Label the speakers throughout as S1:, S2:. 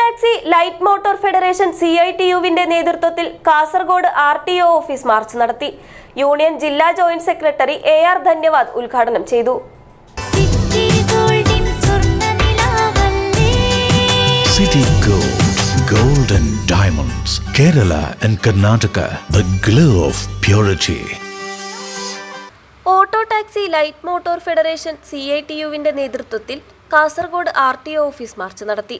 S1: Taxi light motor federation C I T യുവിന്റെ നേതൃത്വത്തിൽ Kasaragod R T O office march നടത്തി. Union ജില്ലാ joint secretary A R Dhanyavad ഉദ്ഘാടനം ചെയ്തു.
S2: City Gold, Gold and Diamonds, Kerala and Karnataka, the glow of purity.
S1: Auto taxi light motor federation C I T യുവിന്റെ നേതൃത്വത്തിൽ Kasaragod R T O office march നടത്തി.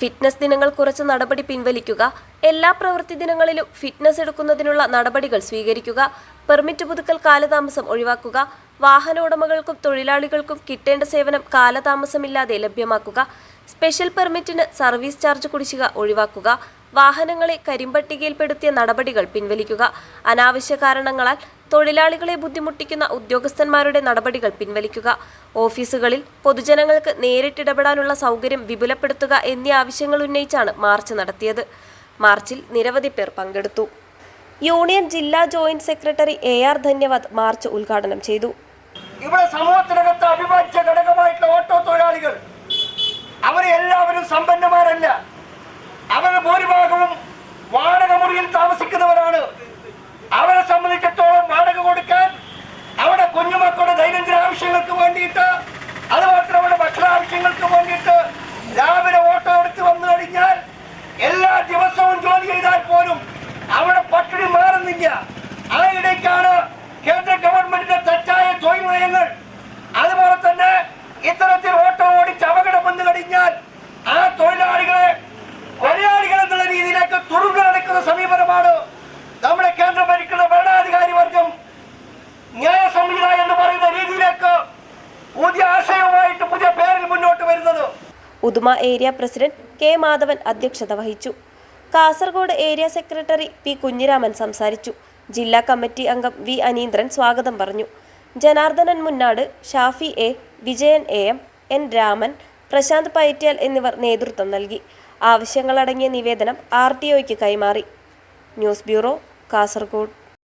S1: Fitness ദിനങ്ങൾ കുറച്ച് നടപടി പിൻവലിക്കുക എല്ലാ പ്രവൃത്തി ദിനങ്ങളിലും fitness എടുക്കുന്നതിനുള്ള നടപടികൾ സ്വീകരിക്കുക പെർമിറ്റ് പുതുക്കൽ കാലതാമസം ഒഴിവാക്കുക വാഹന ഉടമകൾക്കും തൊഴിലാളികൾക്കും കിട്ടേണ്ട സേവനം കാലതാമസമില്ലാതെ ലഭ്യമാക്കുക സ്പെഷ്യൽ പെർമിറ്റിന് സർവീസ് ചാർജ് കുടിശ്ശിക ഒഴിവാക്കുക വാഹനങ്ങളെ കരിമ്പട്ടികയിൽപ്പെടുത്തിയ നടപടികൾ പിൻവലിക്കുക. അനാവശ്യ കാരണങ്ങളാൽ തൊഴിലാളികളെ ബുദ്ധിമുട്ടിക്കുന്ന ഉദ്യോഗസ്ഥന്മാരുടെ നടപടികൾ പിൻവലിക്കുക. ഓഫീസുകളിൽ പൊതുജനങ്ങൾക്ക് നേരിട്ടിടപെടാനുള്ള സൗകര്യം വിപുലപ്പെടുത്തുക എന്നീ ആവശ്യങ്ങൾ ഉന്നയിച്ചാണ് മാർച്ച് നടത്തിയത്. മാർച്ചിൽ നിരവധി പേർ പങ്കെടുത്തു. യൂണിയൻ ജില്ലാ joint secretary A R Dhanyavad march ഉദ്ഘാടനം ചെയ്തു.
S3: ഇവിടെ സമൂഹത്തിനകത്ത് അവിഭാജ്യ ഘടകമായിട്ടുള്ള ഓട്ടോ തൊഴിലാളികൾ. അവരെല്ലാവരും സമ്പന്നമാരല്ല. മുറിയിൽ താമസിക്കുന്നവരാണ്. അവരെ സംബന്ധിച്ചിടത്തോളം വാടക കൊടുക്കാൻ അവിടെ കുഞ്ഞുമക്കളുടെ ദൈനംദിന ആവശ്യങ്ങൾക്ക് വേണ്ടിയിട്ട് അതുമാത്രമല്ല ഭക്ഷണ ആവശ്യങ്ങൾക്ക് വേണ്ടിയിട്ട്
S1: Uduma area president K Madhavan അധ്യക്ഷത വഹിച്ചു. Kasaragod area secretary P Kunhiraman സംസാരിച്ചു. ജില്ലാ കമ്മിറ്റി അംഗം വി അനീന്ദ്രൻ സ്വാഗതം പറഞ്ഞു. Janardhanan Munnad Shafi A Vijayan A M N Raman Prashanth Payattiyal എന്നിവർ നേതൃത്വം നൽകി. ആവശ്യങ്ങളടങ്ങിയ നിവേദനം ആർ ടി ഒയ്ക്ക് കൈമാറി. News bureau Kasaragod.